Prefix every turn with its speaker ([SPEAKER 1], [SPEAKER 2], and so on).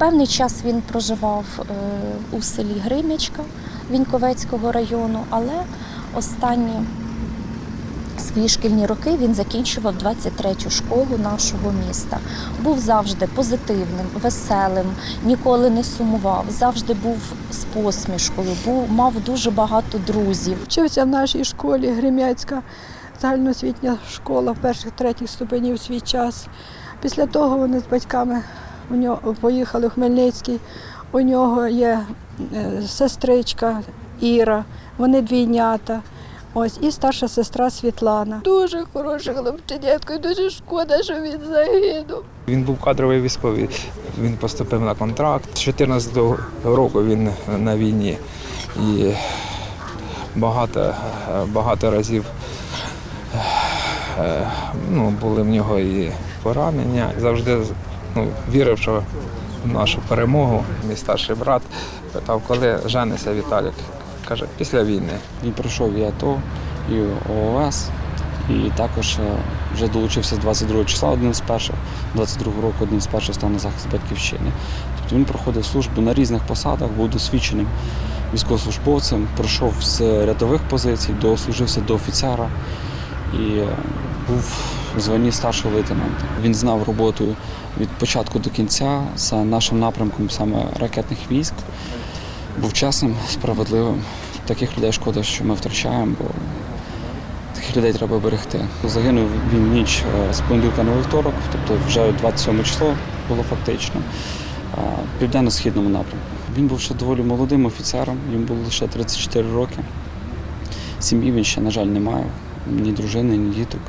[SPEAKER 1] Певний час він проживав е, у селі Гримячка Віньковецького району, але останні свої шкільні роки він закінчував 23-ю школу нашого міста. Був завжди позитивним, веселим, ніколи не сумував, завжди був з посмішкою, був, мав дуже багато друзів.
[SPEAKER 2] Вчився в нашій школі Гремяцька загальноосвітня школа перших третіх ступенів свій час. Після того вони з батьками у нього поїхали в Хмельницький. У нього є е, сестричка Іра, вони двійнята. Ось і старша сестра Світлана. Дуже хороший хлопченятко, і дуже шкода, що він загинув.
[SPEAKER 3] Він був кадровий військовий. Він поступив на контракт. З 14 року він на війні і багато, багато разів е, ну, були в нього і поранення. Завжди ну, вірив, що в нашу перемогу. Мій старший брат питав, коли жениться Віталік. Каже, після війни.
[SPEAKER 4] Він пройшов і АТО, і ООС, і також е, вже долучився з 22 числа, один з перших, 22 року один з перших став на захист батьківщини. Тобто він проходив службу на різних посадах, був досвідченим військовослужбовцем, пройшов з рядових позицій, дослужився до офіцера і е, був у званні старшого лейтенанта. Він знав роботу від початку до кінця за нашим напрямком саме ракетних військ. Був чесним, справедливим. Таких людей шкода, що ми втрачаємо, бо таких людей треба берегти. Загинув він ніч е, з понеділка на вівторок, тобто вже 27 число було фактично, в південно-східному напрямку. Він був ще доволі молодим офіцером, йому було лише 34 роки. Сім'ї він ще, на жаль, не має, ні дружини, ні діток.